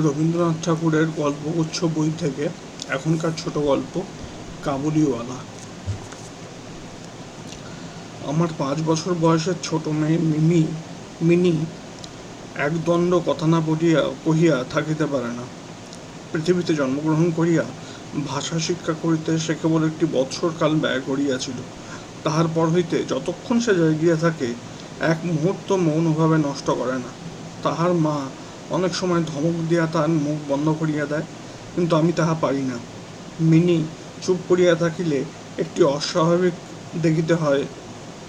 রবীন্দ্রনাথ ঠাকুরের গল্পগুচ্ছ বই থেকে এখনকার ছোট গল্প, কাবুলিওয়ালা। আমার পাঁচ বছর বয়সের ছোট মেয়ে মিমি, মিনি একদণ্ড কথা না বলিয়া, কহিয়া থাকিতে পারে না। পৃথিবীতে জন্মগ্রহণ করিয়া ভাষা শিক্ষা করিতে সে কেবল একটি বৎসর কাল ব্যয় করিয়াছিল। তাহার পর হইতে যতক্ষণ সে জাগিয়া থাকে, এক মুহূর্ত মৌনভাবে নষ্ট করে না। তাহার মা অনেক সময় ধমক দিয়া তার মুখ বন্ধ করিয়া দেয়, কিন্তু আমি তাহা পারি না। মিনি চুপ করিয়া থাকিলে একটি অস্বাভাবিক দেখিতে হয়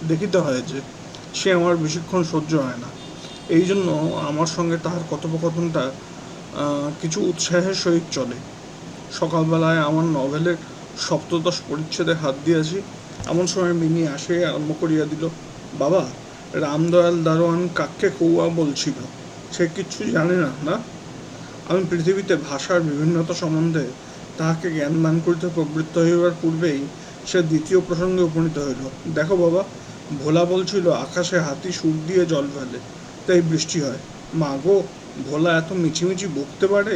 দেখিতে হয় যে সে আমার বেশিক্ষণ সহ্য হয় না। এই জন্য আমার সঙ্গে তাহার কথোপকথনটা কিছু উৎসাহের সহিত চলে। সকালবেলায় আমার নভেলের সপ্তদশ পরিচ্ছেদে হাত দিয়েছি, এমন সময় মিনি আসে আরম্ভ করিয়া দিল, বাবা, রামদয়াল দারোয়ান কাককে কৌয়া বলছিল। সে কিচ্ছু জানে না না আমি পৃথিবীতে ভাষার বিভিন্নতা সম্বন্ধে তাহাকে জ্ঞান দান করিতে প্রবৃত্ত হইবার পূর্বেই সে দ্বিতীয় প্রসঙ্গে উপনীত হইল। দেখো বাবা, ভোলা বলছিল, আকাশে হাতি সুর দিয়ে জল ফেলে, তাই বৃষ্টি হয়। মা গো, ভোলা এত মিছিমিছি বকতে পারে?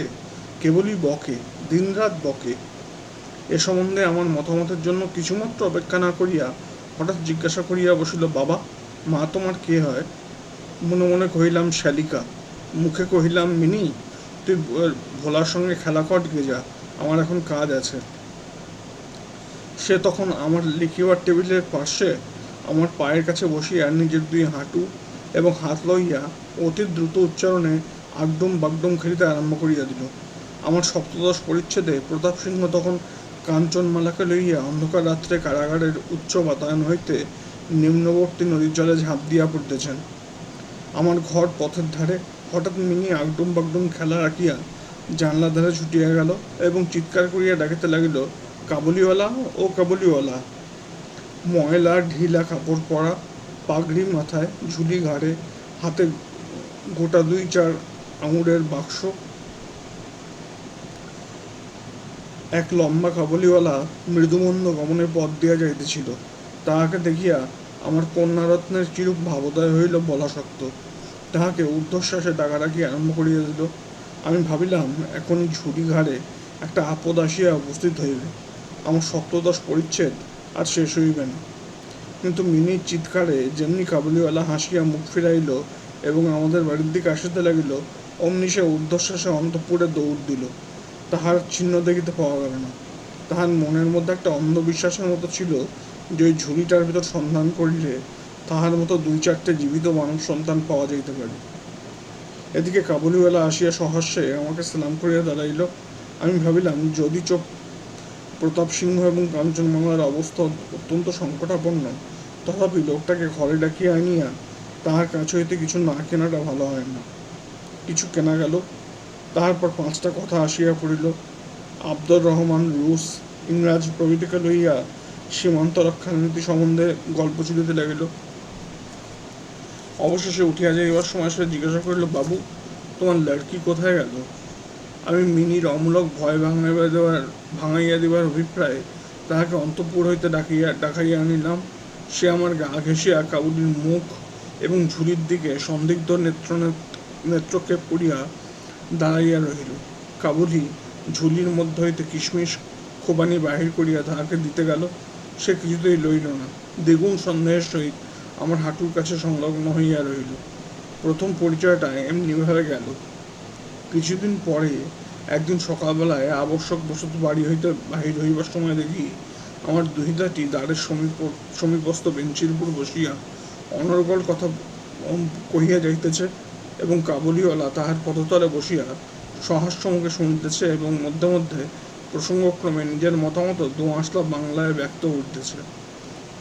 কেবলই বকে, দিনরাত বকে। এ সম্বন্ধে আমার মতামতের জন্য কিছুমাত্র অপেক্ষা না করিয়া হঠাৎ জিজ্ঞাসা করিয়া বসিল, বাবা, মা তোমার কে হয়? মনে মনে কহিলাম শালিকা মুখে কহিলাম, মিনি, তুই ভোলার সঙ্গে খেলা গে যা, আমার এখন কাজ আছে। সে তখন আমার লিখিবার টেবিলের পাশে আমার পায়ের কাছে বসিয়া নিজের দুই হাঁটু এবং হাত লইয়া অতি দ্রুত উচ্চারণে আগডুম বাগডুম খেলিতে আরম্ভ করিয়া দিল। আমার সপ্তদশ পরিচ্ছেদে প্রতাপ সিংহ তখন কাঞ্চনমালাকে লইয়া অন্ধকার রাত্রে কারাগারের উচ্চ বাতায়ন হইতে নিম্নবর্তী নদীর জলে ঝাঁপ দিয়া পড়িতেছেন। আমার ঘর পথের ধারে হঠাৎ মিনি আগডুম বাগডুম খেলা রাখিয়া জানলা ধারে ছুটিয়া গেল এবং চিৎকার করিয়া ডাকিতে লাগিল, কাবুলিওয়ালা ও কাবুলিওয়ালা! ময়লা, ঢিলা কাপড় পরা, পাগড়ি মাথায় ঝুলি ঘাড়ে, হাতে গোটা দুই চার আঙুরের বাক্স। এক লম্বা কাবুলিওয়ালা মৃদুমন্দ গমনে পথ দিয়া যাইতেছিল। তাহাকে দেখিয়া আমার কন্যারত্নের চিরূপ ভাবোদয় হইল বলা শক্ত তাহাকে ঊর্ধ্বশ্বাসে ডাকাডাকি আরম্ভ করিয়া দিল। আমি ভাবিলাম, এখনই ঝুড়ি ঘাড়ে একটা আপদ আসিয়া উপস্থিত হইবে। আমার সপ্তদশ পরিচ্ছেদ, আর শেষ হইবে না। কিন্তু মিনির চিৎকারে যেমনি কাবুলিওয়ালা হাসিয়া মুখ ফিরাইল এবং আমাদের বাড়ির দিকে আসিতে লাগিল, অমনি সে ঊর্ধ্বশ্বাসে অন্তপুরে দৌড় দিল। তাহার চিহ্ন দেখিতে পাওয়া গেল না। তাহার মনের মধ্যে একটা অন্ধবিশ্বাসের মতো ছিল যে ওই ঝুড়িটার ভিতর সন্ধান করিলে তাহার মতো দুই চারটে জীবিত মানব সন্তান পাওয়া যাইতে পারে। এদিকে কাবুলিওয়ালা আসিয়া সহস্যে আমাকে সালাম করিয়া দাঁড়াইল। আমি ভাবিলাম, যদি চোখ প্রতাপ সিংহ এবং কাঞ্চনমালার অবস্থা অত্যন্ত সংকটাপন্ন, তথাপি লোকটাকে ঘরে ডাকিয়া আনিয়া তাহার কাছ হইতে কিছু না কেনাটা ভালো হয় না। কিছু কেনা গেল? তাহার পর পাঁচটা কথা আসিয়া পড়িল। আব্দুর রহমান রুশ, ইংরাজ প্রভৃতিকে লইয়া সীমান্ত রক্ষা নীতি সম্বন্ধে গল্প চলিতে লাগিল। অবশেষে উঠিয়া যাইবার সময় সে জিজ্ঞাসা করিল, বাবু, তোমার লড়কি কোথায় গেল? আমি মিনির অমূলক ভয় ভাঙাইয়া দেওয়ার ভাঙাইয়া দেওয়ার অভিপ্রায়ে তাহাকে অন্তঃপুর হইতে ডাকিয়া, ডাকাইয়া আনিলাম। সে আমার গা ঘেঁষিয়া কাবুলির মুখ এবং ঝুড়ির দিকে সন্দিগ্ধ নেত্র নেত্রক্ষেপ করিয়া দাঁড়াইয়া রহিল। কাবুলি ঝুলির মধ্যে হইতে কিশমিশ খোবানি বাহির করিয়া তাহাকে দিতে গেল। সে কিছুতেই লইল না। দ্বিগুণ সন্দেহের সহিত আমার হাঁটুর কাছে সংলগ্ন হইয়া রহিল প্রথম পরিচয়টা এমনিভাবে গেল। কিছুদিন পরে একদিন সকালবেলায় আবশ্যক বশত বাড়ি হইতে বাহির হইবার সময় দেখি আমার দুহিতাটি দ্বারের সমীপ সমীপস্থ বেঞ্চির উপর বসিয়া অনর্গল কথা কহিয়া যাইতেছে এবং কাবুলিওয়ালা তাহার পদতলে বসিয়া সহাস্য মুখে শুনিতেছে এবং মধ্যে মধ্যে প্রসঙ্গক্রমে নিজের মতামত দু আসলা বাংলায় ব্যক্ত উঠতেছে।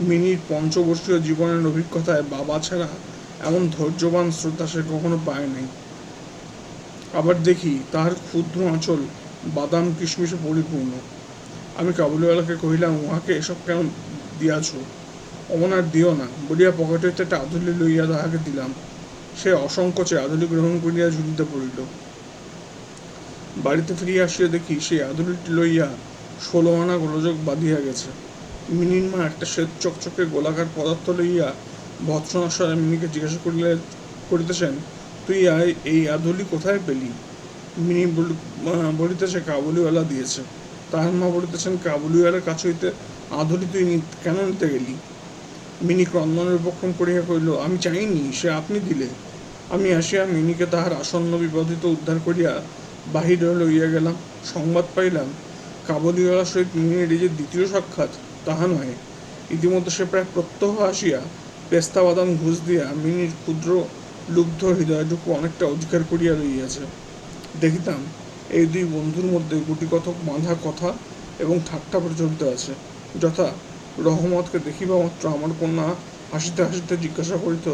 মিনির পঞ্চবর্ষীয় জীবনের অভিজ্ঞতায় বাবা ছাড়া এমন ধৈর্যবান শ্রোতা সে কখনো পায় নাই। আবার দেখি তাহার ক্ষুদ্র আঁচল বাদাম কিশমিশে পরিপূর্ণ। আমি কাবুলিওয়ালাকে কহিলাম, উহাকে এসব কেন দিয়াছ? অমন আর দিও না। বলিয়া পকেট হইতে একটা আধুলি লইয়া তাহাকে দিলাম। সে অসংকোচে আধুলি গ্রহণ করিয়া ঝুলিতে পড়িল। বাড়িতে ফিরিয়া আসিয়া দেখি সেই আধুলিটি লইয়া ষোলো আনা গোলযোগ বাঁধিয়া গেছে। মিনির মা একটা শ্বেত চকচকে গোলাকার পদার্থ লইয়া ভৎসনাশয়ে মিনিকে জিজ্ঞাসা করিলে, করিতেছেন, তুই এই আধুলি কোথায় পেলি? মিনি বলি- বলিতেছে, কাবুলিওয়ালা দিয়েছে। তাহার মা বলিতেছেন, কাবুলিওয়ালার কাছে হইতে আধুলি তুই কেন নিতে গেলি? মিনি ক্রন্দনের উপক্রম করিয়া কহিল, আমি চাইনি, সে আপনি দিলে। আমি আসিয়া মিনিকে তাহার আসন্ন বিপদিত উদ্ধার করিয়া বাহিরে লইয়া গেলাম, সংবাদ পাইলাম। কাবুলিওয়ালার সহিত মিনির এই যে দ্বিতীয় সাক্ষাৎ তাহা নহে। ইতিমধ্যে সে প্রায় প্রত্যহ আসিয়া পেস্তা বাদাম ঘুষ দিয়া মিনির ক্ষুদ্র লুব্ধ হৃদয়টুকু অনেকটা অধিকার করিয়া লইয়াছে। দেখিতাম, এই দুই বন্ধুর মধ্যে গুটিকথক বাঁধা কথা এবং ঠাট্টা প্রচলিত আছে, যথা রহমতকে দেখিবা মাত্র আমার কন্যা হাসিতে হাসিতে জিজ্ঞাসা করিত,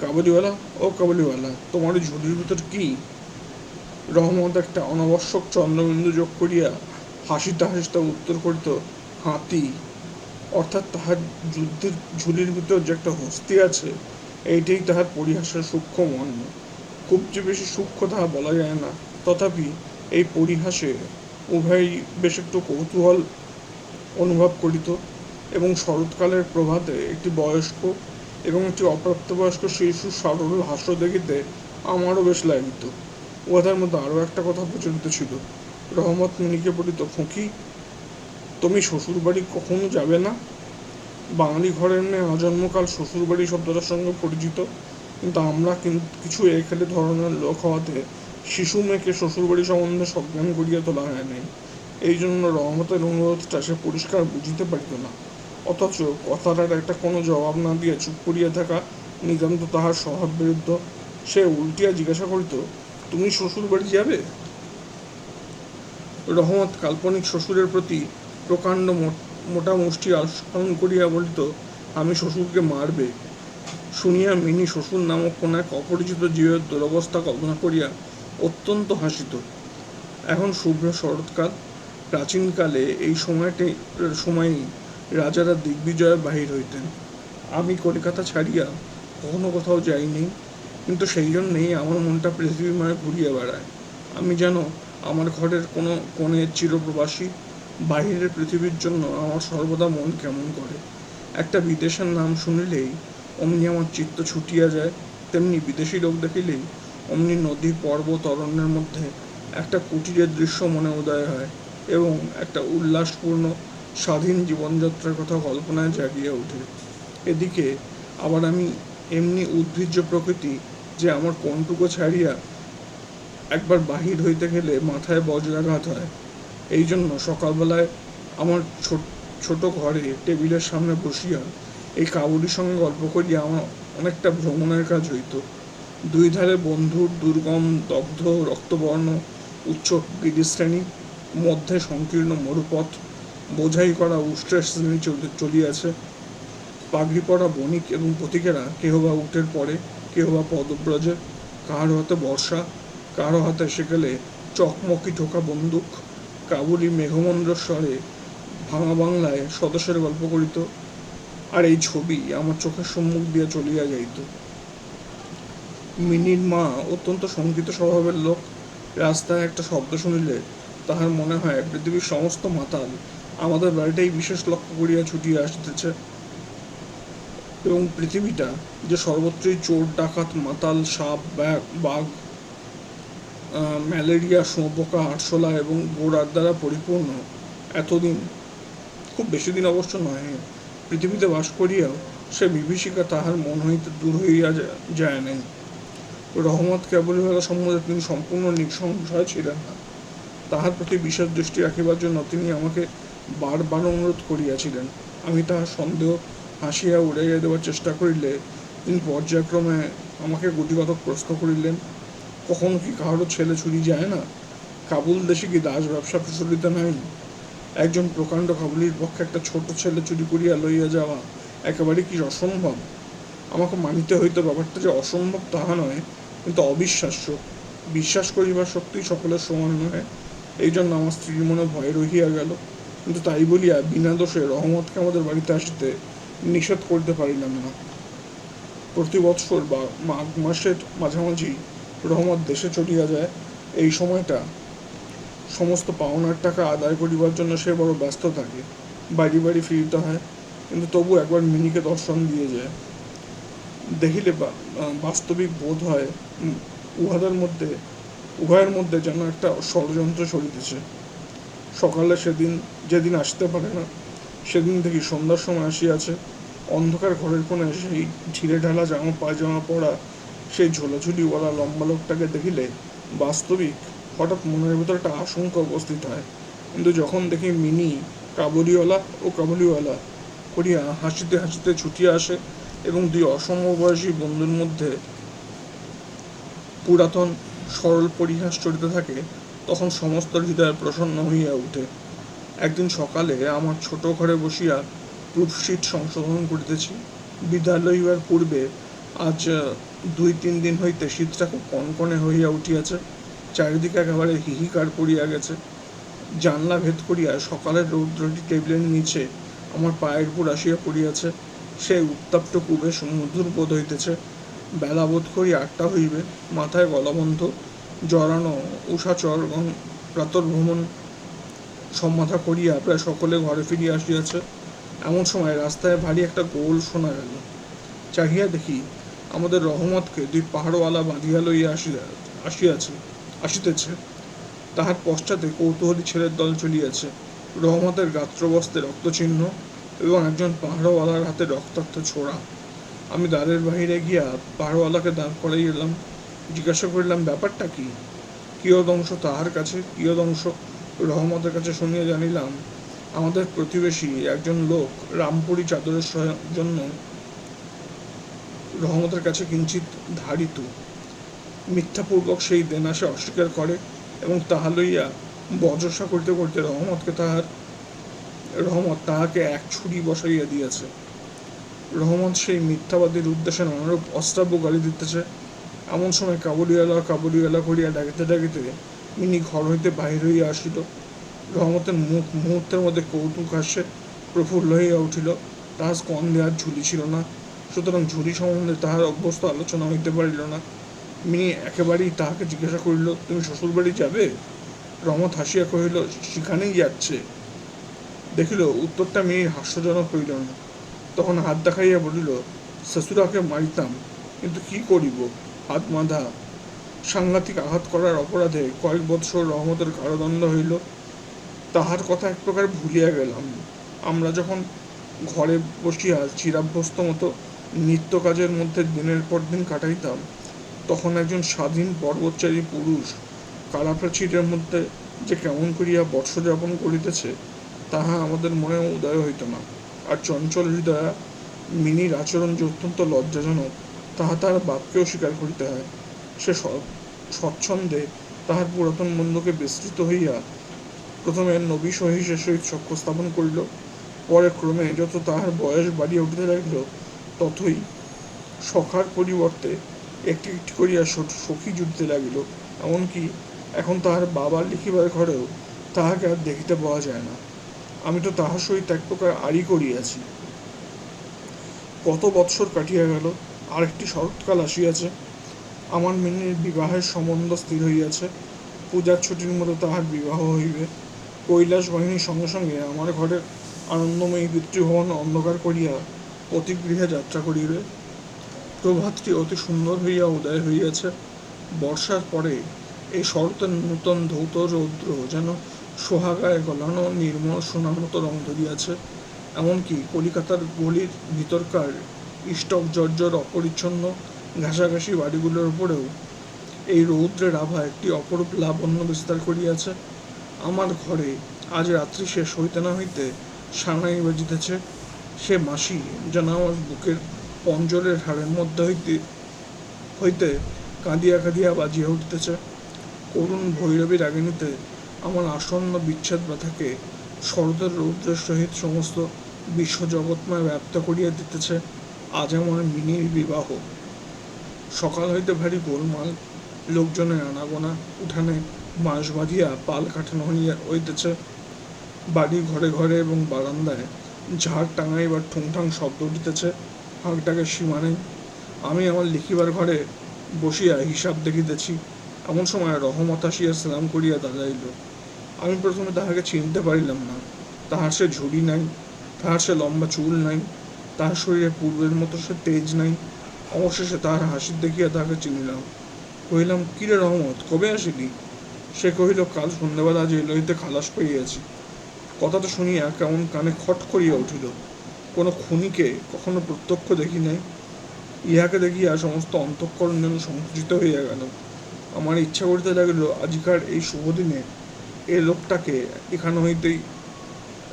কাবুলিওয়ালা, ও কাবুলিওয়ালা, তোমার ঝুলির ভিতর কি? রহমত একটা অনাবশ্যক চন্দ্রবিন্দু যোগ করিয়া হাসিতে হাসিতে উত্তর করিত, হাতি। অর্থাৎ তাহার যুদ্ধের ঝুলির ভিতর যে একটা হস্তি আছে, এইটাই তাহার পরিহাসের সূক্ষ্ম মর্ম। খুব যে বেশি সূক্ষ্ম তাহা বলা যায় না, তথাপি এই পরিহাসে উভয়ই বেশ একটু কৌতূহল অনুভব করিত এবং শরৎকালের প্রভাতে একটি বয়স্ক এবং একটি অপ্রাপ্তবয়স্ক শিশু সারল হাস্য দেখিতে আমারও বেশ লাগিত। উহাদের মধ্যে আরও একটা কথা প্রচলিত ছিল। রহমত মিনিকে বলিত খুঁকি তুমি শ্বশুর বাড়ি কখনো যাবে না? বাঙালি ঘরের মেয়ে আজন্মকাল শ্বশুর বাড়ি শব্দটার সঙ্গে পরিচিত। কিন্তু আমরা কিন- কিছু এখানে ধরনের লোক হওয়াতে শিশু মেয়েকে শ্বশুর বাড়ি সম্বন্ধে সজ্ঞান করিয়া তোলা হয় নাই। এই জন্য রহমতের অনুরোধটা সে পরিষ্কার বুঝিতে পারিত না। অথচ কথাটার একটা কোনো জবাব না দিয়ে চুপ করিয়া থাকা নিতান্ত তাহার স্বভাব বিরুদ্ধ সে উল্টিয়া জিজ্ঞাসা করিত, তুমি শ্বশুর বাড়ি যাবে? রহমত কাল্পনিক শ্বশুরের প্রতি প্রকাণ্ড মোটা মুষ্টি আস্ফালন করিয়া বলিত, আমি শ্বশুরকে মারবে? শুনিয়া মিনি শ্বশুর নামক কোন এক অপরিচিত জীবের দুরবস্থা কল্পনা করিয়া অত্যন্ত হাসিত। এখন শুভ্র শরৎকাল, প্রাচীনকালে এই সময়টি সময়ই রাজারা দিগ্বিজয়ে বাহির হইতেন। আমি কলিকাতা ছাড়িয়া কখনো কোথাও যাইনি, কিন্তু সেই জন্যেই আমার মনটা পৃথিবীময় ঘুরিয়ে বেড়ায়। আমি যেন আমার ঘরের কোনো কোণে চিরপ্রবাসী বাহিরের পৃথিবীর জন্য আমার সর্বদা মন কেমন করে? একটা বিদেশের নাম শুনিলেই অমনি আমার চিত্ত ছুটিয়া যায়, তেমনি বিদেশি লোক দেখিলেই অমনি নদী, পর্বত, অরণ্যের মধ্যে একটা কুটিরের দৃশ্য মনে উদয় হয় এবং একটা উল্লাসপূর্ণ স্বাধীন জীবনযাত্রার কথা কল্পনায় জাগিয়ে ওঠে। এদিকে আবার আমি এমনি উদ্ভিজ্জ প্রকৃতি যে আমার কোনটুকু ছাড়িয়া একবার বাহির হইতে গেলে মাথায় বজ্রাঘাত হয়। এই জন্য সকালবেলায় আমার ছোট ঘরে টেবিলের সামনে বসিয়া এই কাবুলির সঙ্গে গল্প করিয়া আমার অনেকটা ভ্রমণের কাজ হইত। দুই ধারে বন্ধুর দুর্গম, দগ্ধ, রক্তবর্ণ, উচ্চ গিরিশ্রেণী মধ্যে সংকীর্ণ মরুপথ, বোঝাই করা উষ্ট্রের শ্রেণি চলতে চলিয়াছে। পাগড়ি পরা বণিক এবং পথিকেরা কেহ বা উটের পরে কেহ বা পদব্রজে কাহার হাতে বর্ষা, কারও হাতে সেকালে চকমকি ঠোকা বন্দুক কাবুলি মেঘমন্দ্র স্বরে ভাঙা বাংলায় সদস্যের গল্প করিত, আর এই ছবি আমার চোখের সম্মুখ দিয়ে চলিয়া যাইত। মিনির মা অত্যন্ত শঙ্কিত স্বভাবের লোক, রাস্তায় একটা শব্দ শুনিলে তাহার মনে হয় পৃথিবীর সমস্ত মাতাল আমাদের বাড়িটাই বিশেষ লক্ষ্য করিয়া ছুটিয়া আসিতেছে। এবং পৃথিবীটা যে সর্বত্রই চোর, ডাকাত, মাতাল, সাপ, ব্যাগ, বাঘ ম্যালেরিয়া, শুঁয়োপোকা, আরশোলা এবং গোড়ার দ্বারা পরিপূর্ণ এতদিন, খুব বেশি দিন অবশ্য নয়, পৃথিবীতে বাস করিয়াও সে বিভীষিকা তাহার মন হইতে দূর হইয়া যায় নাই। রহমত কেবলবেলা সম্বন্ধে তিনি সম্পূর্ণ নিঃসংশয় ছিলেন না। তাহার প্রতি বিশেষ দৃষ্টি রাখিবার জন্য তিনি আমাকে বারবার অনুরোধ করিয়াছিলেন। আমি তাহার সন্দেহ হাসিয়া উড়াইয়া দেওয়ার চেষ্টা করিলে তিনি পর্যায়ক্রমে আমাকে গুটিগত প্রশ্ন করিলেন। কখনো কি কাহারও ছেলে চুরি যায় না? কাবুল দেশে কি দাস ব্যবসা প্রচলিত নাই? একজন প্রকাণ্ড কাবুলির পক্ষে একটা ছোট ছেলে চুরি করিয়া লইয়া যাওয়া একেবারে কি অসম্ভব? আমাকে মানিতে হইতো ব্যাপারটা যে অসম্ভব তাহা নয়, কিন্তু অবিশ্বাস্য। বিশ্বাস করিবার শক্তি সকলের সমান নয় এই জন্য আমার স্ত্রীর মনে ভয় রহিয়া গেল। কিন্তু তাই বলিয়া বিনা দোষে রহমতকে আমাদের বাড়িতে আসিতে নিষেধ করিতে পারিলাম না। প্রতি বৎসর বা মাঘ মাসের মাঝামাঝি রহমত দেশে চলিয়া যায়, এই সময়টা সমস্ত পাওনার টাকা আদায় করিবার জন্য সে বড় ব্যস্ত থাকে। বাড়ি বাড়ি ফিরিতে হয়, কিন্তু তবু একবার মিনিকে দর্শন দিয়ে যায়। দেখিলে বাস্তবিক বোধ হয় উহাদের মধ্যে, উভয়ের মধ্যে যেন একটা ষড়যন্ত্র চলিতেছে সকালে সেদিন, যেদিন আসতে পারে না, সেদিন থেকে সন্ধ্যার সময় আসিয়াছে। অন্ধকার ঘরের কোণে সেই ঢিলে ঢালা জামা, পায়জামা পরা সেই ঝোলাঝুলিওয়ালা লম্বা লোকটাকে দেখিলে বাস্তবিক হঠাৎ মনের ভিতর একটা আশঙ্কা উপস্থিত হয়। কিন্তু যখন দেখি মিনি কাবুলিওয়ালা ও কাবুলিওয়ালা করিয়া হাসিতে হাসিতে ছুটিয়া আসে এবং দুই অসমবয়সী বন্ধুর মধ্যে পুরাতন, সরল পরিহাস চলিতে থাকে, তখন সমস্ত হৃদয় প্রসন্ন হইয়া উঠে। একদিন সকালে আমার ছোট ঘরে বসিয়া প্রুফশিট সংশোধন করিতেছি। বিদ্যালয় হইবার পূর্বে আজ দুই তিন দিন হইতে শীতটা খুব কনকনে হইয়া উঠিয়াছে, চারিদিকে একেবারে হিহিকার পড়িয়া গেছে। জানলা ভেদ করিয়া সকালের রৌদ্রটি টেবিলের নিচে আমার পায়ের উপর আসিয়া পড়িয়াছে। সেই উত্তাপ্ত কুবেশ মধুর বোধ হইতেছে। বেলা বোধ করি আটটা হইবে, মাথায় গলাবন্ধ, জড়ানো উষাচর এবং প্রাতর্ভ্রমণ সমাধা করিয়া প্রায় সকলে ঘরে ফিরিয়া আসিয়াছে। এমন সময় রাস্তায় ভারী একটা গোল শোনা গেল। চাহিয়া দেখি আমাদের রহমতকে দুই পাহাড়ওয়ালা বাঁধিয়া লইয়া আসিয়া, আসিয়াছে, আসিতেছে। তাহার পশ্চাতে কৌতূহলী ছেলের দল চলিয়াছে। রহমতের গাত্রবস্তে রক্তচিহ্ন এবং একজন পাহাড়ওয়ালার হাতে রক্তাক্ত ছোড়া। আমি দ্বারের বাহিরে গিয়া পাহাড়ওয়ালাকে দাঁড় করাই এলাম জিজ্ঞাসা করিলাম, ব্যাপারটা কি? কিয়দংশ তাহার কাছে? কিয়দংশ রহমতের কাছে শুনিয়া জানিলাম, আমাদের প্রতিবেশী একজন লোক রামপুরি চাদরের জন্য রহমতের কাছে কিঞ্চিত ধারিত। মিথ্যাপূর্বক সেই দেনা সে অস্বীকার করে এবং তাহা লইয়া বজসা করিতে করিতে রহমতকে তাহার, রহমত তাহাকে এক ছুরি বসাইয়া দিয়াছে। রহমত সেই মিথ্যাবাদীর উদ্দেশ্যে নানারূপ অস্ত্রাব্য গালি দিতেছে। এমন সময় কাবুলিওয়ালা কাবুলিওয়ালা করিয়া ডাকিতে ডাকিতে মিনি ঘর হইতে বাহির হইয়া আসিল। রহমতের মুখ মুহূর্তের মধ্যে কৌতুক হাসে প্রফুল্ল হইয়া উঠিল। তাহার স্কন্ধে আর ঝুলি ছিল না। সুতরাং ঝুড়ি সম্বন্ধে তাহার অভ্যস্ত আলোচনা হইতে পারিল না। মিনি একেবারেই তাহাকে জিজ্ঞাসা করিল, তুমি শ্বশুরবাড়ি যাবে? রমত হাসিয়া কহিল, সেখানেই যাচ্ছে। দেখিল, উত্তরটা মেয়ে হাস্যজনক হইল না। তখন হাত দেখাইয়া বলিল, শ্বশুরাকে মারিতাম, কিন্তু কি করিব? হাত বাঁধা। সাংঘাতিক আঘাত করার অপরাধে কয়েক বৎসর রহমতের কারাদণ্ড হইল। তাহার কথা এক প্রকার ভুলিয়া গেলাম। আমরা যখন ঘরে বসিয়া চিরাভ্যস্ত মতো নিত্য কাজের মধ্যে দিনের পর দিন কাটাইতাম, তখন একজন স্বাধীন পর্বতচারী পুরুষ কালাপ্রাচীরের মধ্যে যে কেমন করিয়া বর্ষ যাপন করিতেছে, তাহা আমাদের মনে উদয় হইত না। আর চঞ্চল হৃদয়া মিনির আচরণ যে অত্যন্ত লজ্জাজনক, তাহা তার বাপকেও স্বীকার করিতে হয়। সে স্বচ্ছন্দে তাহার পুরাতন বন্ধুকে বিস্তৃত হইয়া প্রথমে নবী সহিসের সহিত সখ্য স্থাপন করিল, পরে ক্রমে যত তাহার বয়স বাড়িয়া উঠিতে লাগিল ততই সখার পরিবর্তে একটি একটি করিয়া সখী জুটিতে লাগিল। এমনকি এখন তাহার বাবার লিখিবার ঘরেও তাহাকে আর দেখিতে পাওয়া যায় না। আমি তো তাহার সহিত এক প্রকার আড়ি করিয়াছি। কত বৎসর কাটিয়া গেল, আরেকটি শরৎকাল আসিয়াছে। আমার মিনির বিবাহের সম্বন্ধ স্থির হইয়াছে। পূজার ছুটির মতো তাহার বিবাহ হইবে। কৈলাস বাহিনীর সঙ্গে সঙ্গে আমার ঘরের আনন্দময়ী পিতৃভবন অন্ধকার করিয়া অতিগৃহে যাত্রা করিবে। প্রভাতটি অতি সুন্দর হইয়া উদয় হইয়াছে। বর্ষার পরে এই শরতের নূতন ধৌত রৌদ্র যেন সোহাগায় গলানো, নির্মল, সোনার মতো রং ধরিয়াছে। এমনকি কলিকাতার গলির ভিতরকার স্টক জর্জর অপরিচ্ছন্ন ঘাসাঘাসি বাড়িগুলোর উপরেও এই রৌদ্রের আভা একটি অপরূপ লাবণ্য বিস্তার করিয়াছে। আমার ঘরে আজ রাত্রি শেষ হইতে না হইতে সানাই বাজিতেছে। সে মাসি যেন আমার বুকের পঞ্জরের হাড়ের মধ্যে হইতে হইতে কাঁদিয়া কাঁদিয়া বাজিয়া উঠিতেছে। করুণ ভৈরবী রাগিনীতে আমার আসন্ন বিচ্ছেদ ব্যথাকে শরতের রৌদ্রের সহিত সমস্ত বিশ্বজগৎময় ব্যপ্ত করিয়া দিতেছে। আজ আমার মিনির বিবাহ। সকাল হইতে ভারী গোলমাল। লোকজনের আনাগোনা উঠানে বাঁশ বাঁধিয়া পাল কাটানো হইয়া হইতেছে। বাড়ি ঘরে ঘরে এবং বারান্দায় ঝাড় টাঙাইবার ঠুংঠাং শব্দ উঠিতেছে হাঁকটাকে সীমা নেই। আমি আমার লিখিবার ঘরে বসিয়া হিসাব দেখিতেছি। এমন সময় রহমত আসিয়া সালাম করিয়া দাঁড়াইল। আমি প্রথমে তাহাকে চিনতে পারিলাম না। তাহার সে ঝুড়ি নাই, তাহার সে লম্বা চুল নাই, তাহার শরীরে পূর্বের মতো সে তেজ নাই। অবশেষে তাহার হাসি দেখিয়া তাহাকে চিনিলাম। কহিলাম কিরে রহমত, কবে আসিলি? সে কহিল, কাল সন্ধ্যাবেলা যে লইতে খালাস পাইয়াছি। কথাটা শুনিয়া কেমন কানে খট করিয়া উঠিল। কোনো খুনিকে কখনো প্রত্যক্ষ দেখি নাই। ইহাকে দেখিয়া সমস্ত অন্তঃকরণ যেন সংকুচিত হইয়া গেল। আমার ইচ্ছা করিতে লাগিল, আজিকার এই শুভ দিনে এ লোকটাকে এখানে হইতেই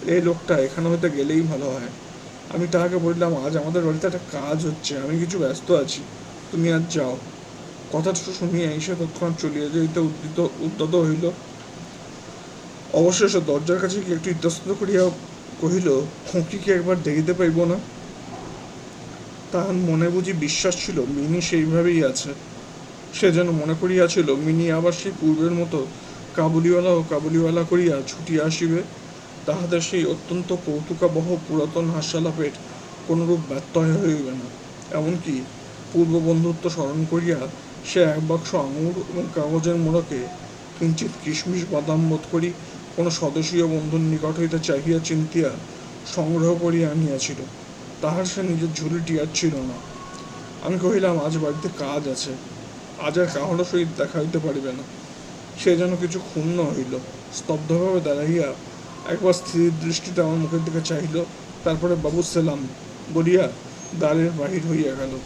এই লোকটা এখানে হইতে গেলেই ভালো হয়। আমি তাহাকে বললাম, আজ আমাদের বাড়িতে একটা কাজ হচ্ছে, আমি কিছু ব্যস্ত আছি। তুমি আজ যাও। কথাটা শুনিয়া এসে তৎক্ষণাৎ চলিয়া যাইতে উদ্যত উদ্যত হইল। অবশেষে দরজার কাছে কি একটু ইতস্তত করিয়া কহিল খোঁকিকে একবার দেখিতে পাইব না? তাহার মনে বুঝি বিশ্বাস ছিল, মিনি সেইভাবেই আছে। সে যেন মনে করিয়াছিল, মিনি আবার সেই পূর্বের মতো কাবুলিওয়ালা ও কাবুলিওয়ালা করিয়া ছুটিয়া আসিবে। তাহাদের সেই অত্যন্ত কৌতুকাবহ পুরাতন হাস্যালাপের কোনরূপ ব্যত্যয় হইবে না। এমনকি পূর্ব বন্ধুত্ব স্মরণ করিয়া সে এক বাক্স আঙুর এবং কাগজের মোড়কে কিঞ্চিত কিশমিশ বাদাম বোধ করি কোনো স্বদেশীয় বন্ধুর নিকট হইতে চাহিয়া চিন্তিয়া সংগ্রহ করিয়া আনিয়াছিল। তাহার সে নিজের ঝুলি টিয়ার ছিল না। আমি কহিলাম, আজ বাড়িতে কাজ আছে। আজ আর কাহারও সহিত দেখা হইতে পারিবে না। সে যেন কিছু ক্ষুণ্ণ হইল। স্তব্ধভাবে দাঁড়াইয়া একবার স্থির দৃষ্টিতে আমার মুখের দিকে চাহিল। তারপরে বাবু সেলাম বলিয়া দ্বারের বাহির হইয়া গেল।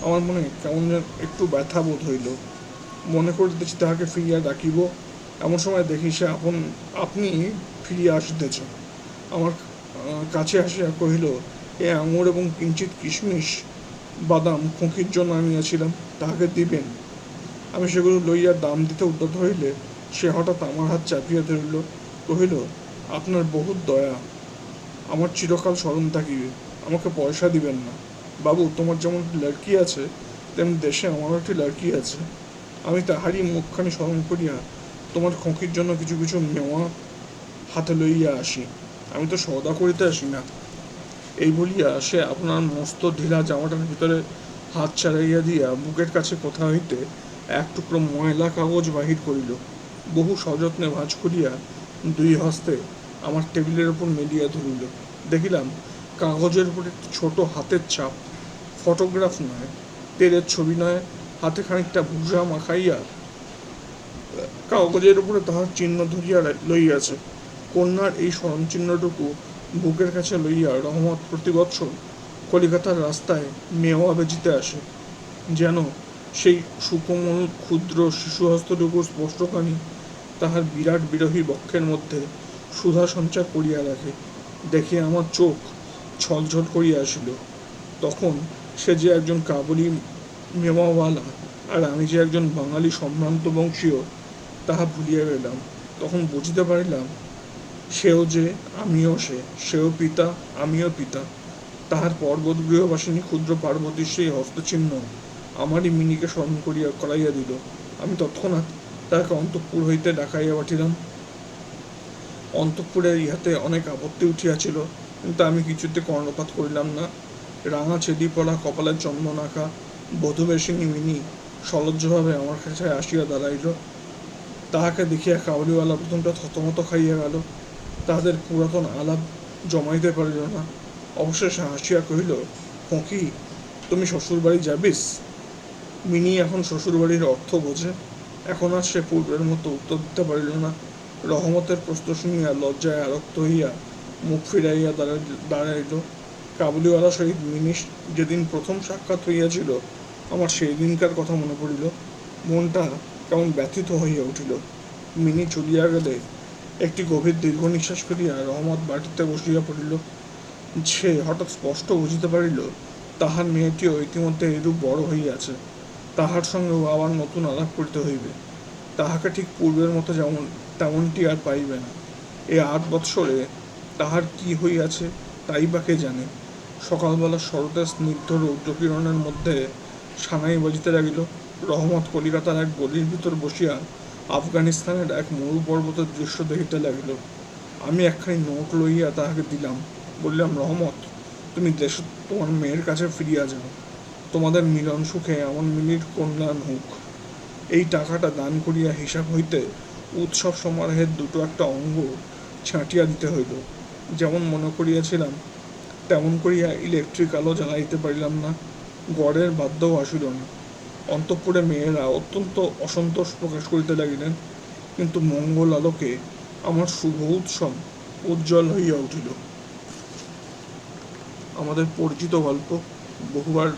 আমার মনে কেমন যেন একটু ব্যথা বোধ হইল। মনে করিতেছি তাহাকে ফিরিয়া ডাকিব। এমন সময় দেখি সে আপন, আপনি ফিরিয়া আসিতেছে। আমার কাছে আসিয়া কহিল, এ আঙুর এবং কিঞ্চিত কিশমিশ, বাদাম খুঁকির জন্য আনিয়াছিলাম, তাহাকে দিবেন? আমি সেগুলো লইয়া দাম দিতে উদ্যত হইলে সে হঠাৎ আমার হাত চাপিয়া ধরিল, কহিল, আপনার বহুত দয়া। আমার চিরকাল স্মরণ থাকিবে, আমাকে পয়সা দিবেন না। বাবু, তোমার যেমন লড়কি আছে, তেমনি দেশে আমারও একটি লড়কি আছে। আমি তাহারই মুখখানি স্মরণ করিয়া তোমার খোঁকির জন্য কিছু কিছু মেওয়া হাতে লইয়া আসি। আমি তো সওদা করিতে আসি না। এই বলিয়া সে আপনার মস্ত ঢিলা জামাটার ভিতরে হাত ছাড়াইয়া দিয়া বুকের কাছে কোথা হইতে এক টুকরো ময়লা কাগজ বাহির করিল। বহু সযত্নে ভাঁজ করিয়া দুই হস্তে আমার টেবিলের উপর মেলিয়া ধরিল। দেখিলাম কাগজের উপর একটি ছোট হাতের ছাপ ফটোগ্রাফ নয়, তেলের ছবি নয়, হাতে খানিকটা ভুজা মাখাইয়া কাগজের উপরে তাহার চিহ্ন ধরিয়া লইয়াছে। কন্যার এই স্মরণ চিহ্নটুকু বুকের কাছে লইয়া রহমত প্রতি বৎসর কলিকাতার রাস্তায় মেওয়া বেচিতে আসে। যেন সেই সুকোমল ক্ষুদ্র শিশুহস্তটুকু স্পষ্টখানি তাহার বিরাট বিরোহী বক্ষের মধ্যে সুধা সঞ্চার করিয়া রাখে। দেখে আমার চোখ ছলছল করিয়া আসিল। তখন সে যে একজন কাবুলি মেওয়াওয়ালা আর আমি যে একজন বাঙালি সম্ভ্রান্ত বংশীয় তাহা ভুলিয়া গেলাম। তখন বুঝিতে পারিলাম, সেও যে আমিও সে, সেও পিতা, আমিও পিতা। তাহার পর্বত গৃহবাসিনী ক্ষুদ্র পার্বতীর সেই হস্তচিহ্ন আমারই মিনিকে স্মরণ করিয়া, করাইয়া দিল। আমি তৎক্ষণাৎ তাহাকে অন্তঃপুর হইতে ডাকাইয়া পাঠিলাম। অন্তঃপুরে ইহাতে অনেক আপত্তি উঠিয়াছিল, কিন্তু আমি কিছুতে কর্ণপাত করিলাম না। রাঙা ছেদি পড়া কপালের চন্দন আঁকা বধূবেশিনী মিনি সলজ্জভাবে আমার কাছে আসিয়া দাঁড়াইল। তাহাকে দেখিয়া কাউলিওয়ালা প্রথমটা থতমত খাইয়া গেল। তাহাদের পুরাতন আলাপ জমাইতে পারিল না। অবশেষে হাসিয়া কহিল খোঁকি তুমি শ্বশুরবাড়ি যাবিস? মিনি এখন শ্বশুরবাড়ির অর্থ বোঝে। এখন আর সে পূর্বের মতো উত্তর দিতে পারিল না। রহমতের প্রশ্ন শুনিয়া লজ্জায় আরক্ত হইয়া মুখ ফিরাইয়া দাঁড়াইল দাঁড়াইল। কাবুলিওয়ালা সহিত মিনিস যেদিন প্রথম সাক্ষাৎ হইয়াছিল, আমার সেই দিনকার কথা মনে পড়িল। মনটা কেমন ব্যথিত হইয়া উঠিল। মিনি চলিয়া গেলে একটি গভীর দীর্ঘ নিঃশ্বাস ফেলিয়া রহমত বাটিতে বসিয়া পড়িল। সে হঠাৎ স্পষ্ট বুঝিতে পারিল, তাহার মেয়েটিও ইতিমধ্যে এরূপ বড় হইয়াছে। তাহার সঙ্গেও আবার নতুন আলাপ করিতে হইবে। তাহাকে ঠিক পূর্বের মতো যেমন, তেমনটি আর পাইবে না। এ আট বৎসরে তাহার কি হইয়াছে তাই বা কে জানে। সকালবেলা শরতের স্নিগ্ধ রৌদ্রকিরণের মধ্যে সানাই বাজিতে লাগিল। রহমত কলিকাতার এক গলির ভিতর বসিয়া আফগানিস্তানের এক মরু পর্বতের দৃশ্য দেখিতে লাগিল। আমি একখানি নোট লইয়া তাহাকে দিলাম। বললাম, রহমত, তুমি দেশ তোমার মেয়ের কাছে ফিরিয়া যাও। তোমাদের মিলন সুখে এমন মিনিট কল্যাণ হোক এই টাকাটা দান করিয়া হিসাব হইতে উৎসব সমারোহের দুটো একটা অঙ্গ ছাঁটিয়া দিতে হইল। যেমন মনে করিয়াছিলাম, তেমন করিয়া ইলেকট্রিক আলো জ্বালাইতে পারিলাম না। গড়ের বাদ্যও আসিল না। অন্তঃপুরে মেয়েরা অত্যন্ত অসন্তোষ প্রকাশ করিতে লাগিলেন, কিন্তু মঙ্গল আলোকে আমার শুভ উৎসব উজ্জ্বল হইয়া উঠিল। আমাদের পরিচিত গল্প বহুবার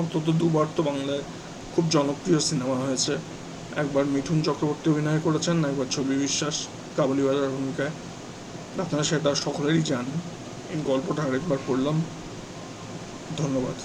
অন্তত দুবার তো বাংলায় খুব জনপ্রিয় সিনেমা হয়েছে। একবার মিঠুন চক্রবর্তী অভিনয় করেছেন, একবার ছবি বিশ্বাস, কাবুলিওয়ালার ভূমিকায়। আপনারা সেটা সকলেরই জানেন। এই গল্পটা আরেকবার পড়লাম। ধন্যবাদ।